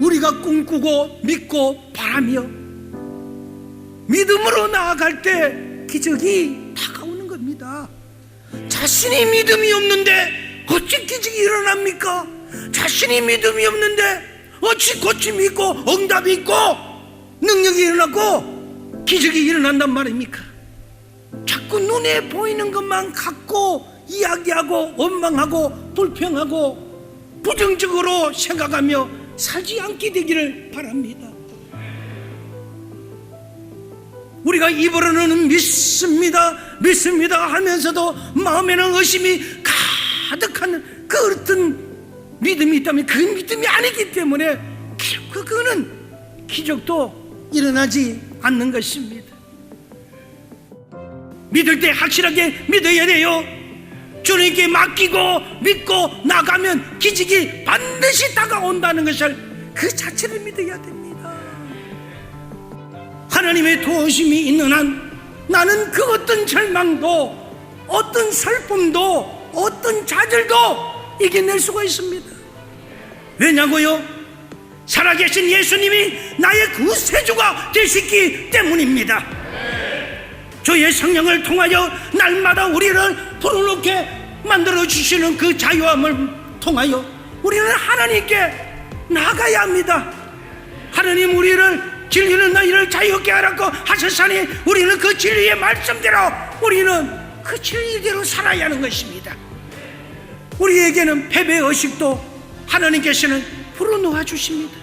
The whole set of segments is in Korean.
우리가 꿈꾸고 믿고 바라며 믿음으로 나아갈 때 기적이 다가오는 겁니다. 자신이 믿음이 없는데 어찌 기적이 일어납니까? 자신이 믿음이 없는데 어찌 고치 믿고 응답이 있고 능력이 일어나고 기적이 일어난단 말입니까? 자꾸 눈에 보이는 것만 갖고 이야기하고 원망하고 불평하고 부정적으로 생각하며 살지 않게 되기를 바랍니다. 우리가 입으로는 믿습니다, 믿습니다 하면서도 마음에는 의심이 가득한 그 어떤 믿음이 있다면 그 믿음이 아니기 때문에 그거는 기적도 일어나지 않는 것입니다. 믿을 때 확실하게 믿어야 돼요. 주님께 맡기고 믿고 나가면 기적이 반드시 다가온다는 것을 그 자체를 믿어야 됩니다. 하나님의 도우심이 있는 한 나는 그 어떤 절망도 어떤 슬픔도 어떤 좌절도 이겨낼 수가 있습니다. 왜냐고요? 살아계신 예수님이 나의 구세주가 되시기 때문입니다. 주의 성령을 통하여 날마다 우리를 불러놓게 만들어 주시는 그 자유함을 통하여 우리는 하나님께 나가야 합니다. 하나님 우리를 진리는 너희를 자유롭게 하라고 하셨으니 우리는 그 진리의 말씀대로 우리는 그 진리대로 살아야 하는 것입니다. 우리에게는 패배 의식도 하나님께서는 풀어놓아 주십니다.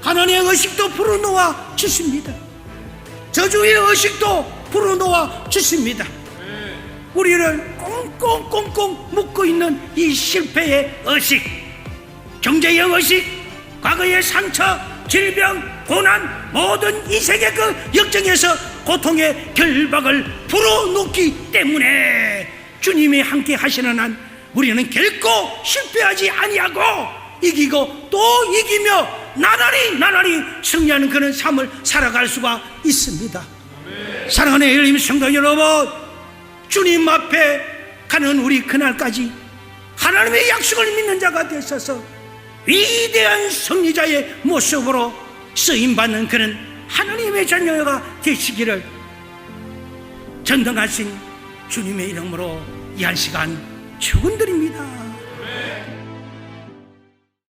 가난의 의식도 풀어놓아 주십니다. 저주의 의식도 풀어놓아 주십니다. 우리를 꽁꽁꽁꽁 묶고 있는 이 실패의 의식, 경제의 의식, 과거의 상처, 질병, 고난, 모든 이 세계 그 역정에서 고통의 결박을 풀어놓기 때문에 주님이 함께 하시는 한 우리는 결코 실패하지 아니하고 이기고 또 이기며 나날이 나날이 승리하는 그런 삶을 살아갈 수가 있습니다. 사랑하는 엘림 성도 여러분, 주님 앞에 가는 우리 그날까지 하나님의 약속을 믿는 자가 되셔서 위대한 승리자의 모습으로 쓰임 받는 그런 하나님의 자녀가 되시기를 전등하신 주님의 이름으로 이 한 시간 축원드립니다.